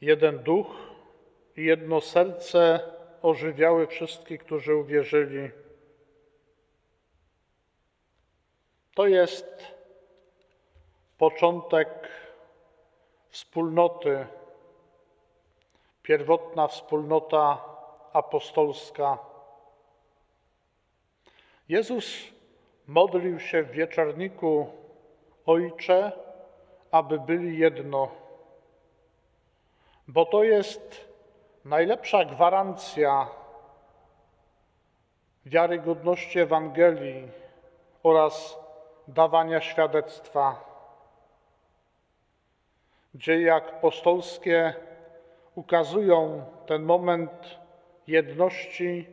jeden duch i jedno serce ożywiały wszystkich, którzy uwierzyli. To jest początek wspólnoty, pierwotna wspólnota apostolska. Jezus modlił się w wieczorniku Ojcze, aby byli jedno, bo to jest najlepsza gwarancja wiarygodności Ewangelii oraz dawania świadectwa. Dzieje apostolskie ukazują ten moment jedności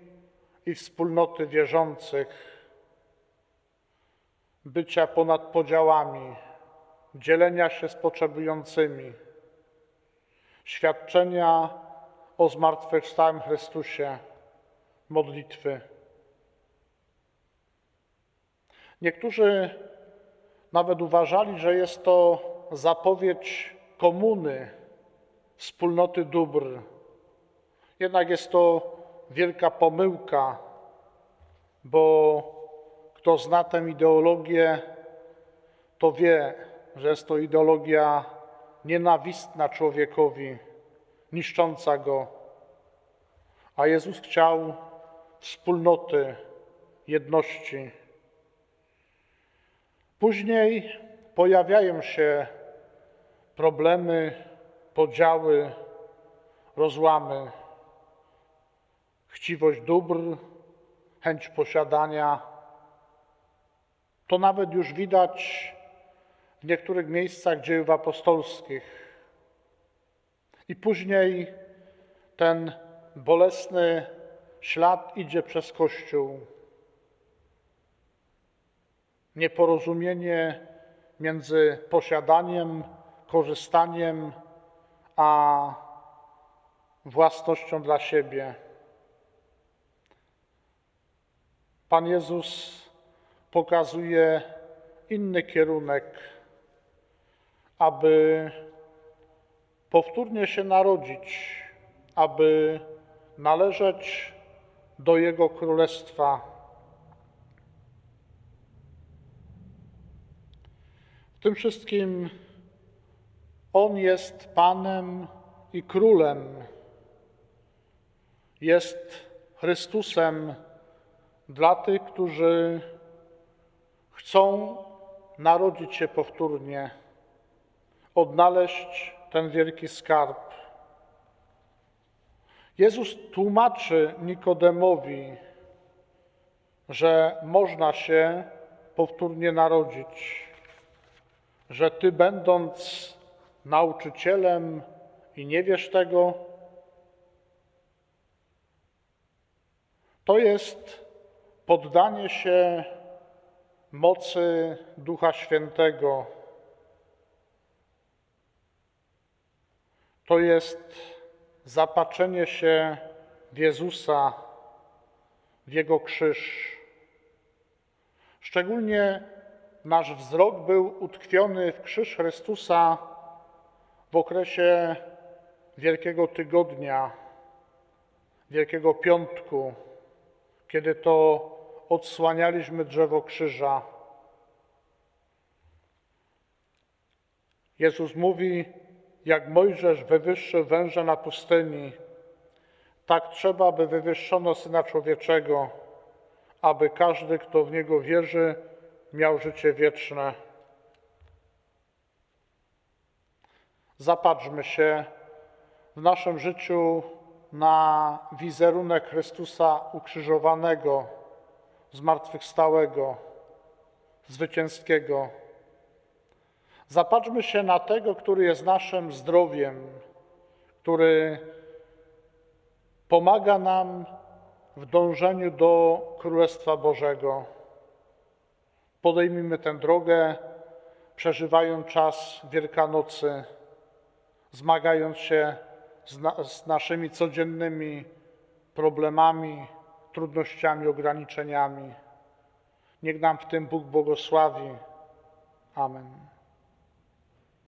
i wspólnoty wierzących, bycia ponad podziałami, dzielenia się z potrzebującymi, świadczenia o zmartwychwstałym Chrystusie, modlitwy. Niektórzy nawet uważali, że jest to zapowiedź komuny, wspólnoty dóbr. Jednak jest to wielka pomyłka, bo kto zna tę ideologię, to wie, że jest to ideologia nienawistna człowiekowi, niszcząca go. A Jezus chciał wspólnoty, jedności. Później pojawiają się problemy, podziały, rozłamy, chciwość dóbr, chęć posiadania. To nawet już widać w niektórych miejscach dziejów apostolskich. I później ten bolesny ślad idzie przez Kościół. Nieporozumienie między posiadaniem, korzystaniem, a własnością dla siebie. Pan Jezus pokazuje inny kierunek, aby powtórnie się narodzić, aby należeć do Jego Królestwa. W tym wszystkim On jest Panem i Królem, jest Chrystusem dla tych, którzy chcą narodzić się powtórnie, odnaleźć ten wielki skarb. Jezus tłumaczy Nikodemowi, że można się powtórnie narodzić, że ty, będąc nauczycielem i nie wiesz tego, to jest poddanie się mocy Ducha Świętego. To jest zapatrzenie się w Jezusa, w Jego krzyż. Szczególnie nasz wzrok był utkwiony w krzyż Chrystusa w okresie Wielkiego Tygodnia, Wielkiego Piątku, kiedy to odsłanialiśmy drzewo krzyża. Jezus mówi, jak Mojżesz wywyższył węża na pustyni, tak trzeba, by wywyższono Syna Człowieczego, aby każdy, kto w Niego wierzy, miał życie wieczne. Zapatrzmy się w naszym życiu na wizerunek Chrystusa ukrzyżowanego, zmartwychwstałego, zwycięskiego. Zapatrzmy się na tego, który jest naszym zdrowiem, który pomaga nam w dążeniu do Królestwa Bożego. Podejmijmy tę drogę, przeżywając czas Wielkanocy, zmagając się z, na, z naszymi codziennymi problemami, trudnościami, ograniczeniami. Niech nam w tym Bóg błogosławi. Amen.